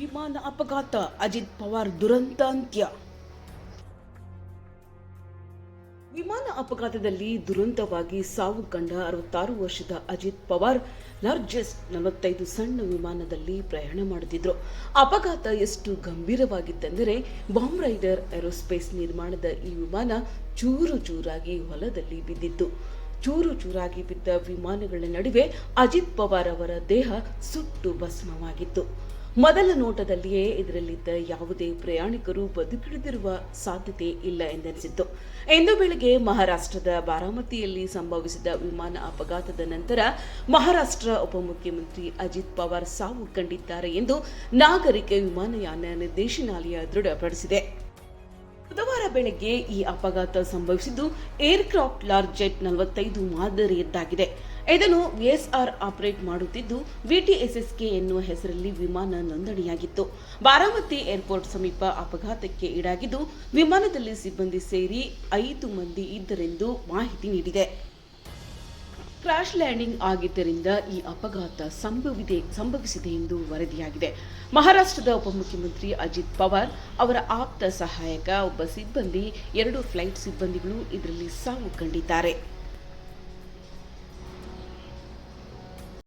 ವಿಮಾನ ಅಪಘಾತ. ಅಜಿತ್ ಪವಾರ್ ದುರಂತ ಅಂತ್ಯ ವಿಮಾನ ಅಪಘಾತದಲ್ಲಿ ದುರಂತವಾಗಿ ಸಾವು ಕಂಡ ಅರವತ್ತಾರು ವರ್ಷದ ಅಜಿತ್ ಪವಾರ್ ಲಾರ್ಜೆಸ್ಟ್ ನಲವತ್ತೈದು ಸಣ್ಣ ವಿಮಾನದಲ್ಲಿ ಪ್ರಯಾಣ ಮಾಡುತ್ತಿದ್ದರು ಅಪಘಾತ ಎಷ್ಟು ಗಂಭೀರವಾಗಿತ್ತೆಂದರೆ ಬಾಂಬ್ ರೈಡರ್ ಏರೋಸ್ಪೇಸ್ ನಿರ್ಮಾಣದ ಈ ವಿಮಾನ ಚೂರು ಚೂರಾಗಿ ಹೊಲದಲ್ಲಿ ಬಿದ್ದಿತ್ತು. ಚೂರು ಚೂರಾಗಿ ಬಿದ್ದ ವಿಮಾನಗಳ ನಡುವೆ ಅಜಿತ್ ಪವಾರ್ ಅವರ ದೇಹ ಸುಟ್ಟು ಭಸ್ಮವಾಗಿತ್ತು. ಮೊದಲ ನೋಟದಲ್ಲಿಯೇ ಇದರಲ್ಲಿದ್ದ ಯಾವುದೇ ಪ್ರಯಾಣಿಕರು ಬದುಕಿಳಿದಿರುವ ಸಾಧ್ಯತೆ ಇಲ್ಲ ಎಂದೆನಿಸಿತ್ತು. ಇಂದು ಬೆಳಗ್ಗೆ ಮಹಾರಾಷ್ಟ್ರದ ಬಾರಾಮತಿಯಲ್ಲಿ ಸಂಭವಿಸಿದ ವಿಮಾನ ಅಪಘಾತದ ನಂತರ ಮಹಾರಾಷ್ಟ್ರ ಉಪಮುಖ್ಯಮಂತ್ರಿ ಅಜಿತ್ ಪವಾರ್ ಸಾವು ಕಂಡಿದ್ದಾರೆ ಎಂದು ನಾಗರಿಕ ವಿಮಾನಯಾನ ನಿರ್ದೇಶನಾಲಯ ದೃಢಪಡಿಸಿದೆ. ಬುಧವಾರ ಬೆಳಗ್ಗೆ ಈ ಅಪಘಾತ ಸಂಭವಿಸಿದ್ದು ಏರ್ಕ್ರಾಫ್ಟ್ ಲಾರ್ಜ್ ಜೆಟ್ ನಲವತ್ತೈದು ಮಾದರಿಯದ್ದಾಗಿದೆ. ಇದನ್ನು ವಿಎಸ್ಆರ್ ಆಪರೇಟ್ ಮಾಡುತ್ತಿದ್ದು ವಿಟಿಎಸ್ಎಸ್ಕೆ ಎನ್ನುವ ಹೆಸರಲ್ಲಿ ವಿಮಾನ ನೋಂದಣಿಯಾಗಿತ್ತು. ಬಾರಾಮತಿ ಏರ್ಪೋರ್ಟ್ ಸಮೀಪ ಅಪಘಾತಕ್ಕೆ ಈಡಾಗಿದ್ದು ವಿಮಾನದಲ್ಲಿ ಸಿಬ್ಬಂದಿ ಸೇರಿ ಐದು ಮಂದಿ ಇದ್ದರೆಂದು ಮಾಹಿತಿ ನೀಡಿದೆ. ಕ್ರಾಶ್ ಲ್ಯಾಂಡಿಂಗ್ ಆಗಿದ್ದರಿಂದ ಈ ಅಪಘಾತ ಸಂಭವಿದೆ, ಸಂಭವಿಸಿದೆ ಎಂದು ವರದಿಯಾಗಿದೆ. ಮಹಾರಾಷ್ಟ್ರದ ಉಪಮುಖ್ಯಮಂತ್ರಿ ಅಜಿತ್ ಪವಾರ್ ಅವರ ಆಪ್ತ ಸಹಾಯಕ, ಒಬ್ಬ ಸಿಬ್ಬಂದಿ, ಎರಡು ಫ್ಲೈಟ್ ಸಿಬ್ಬಂದಿಗಳು ಇದರಲ್ಲಿ ಸಾವು ಕಂಡಿದ್ದಾರೆ.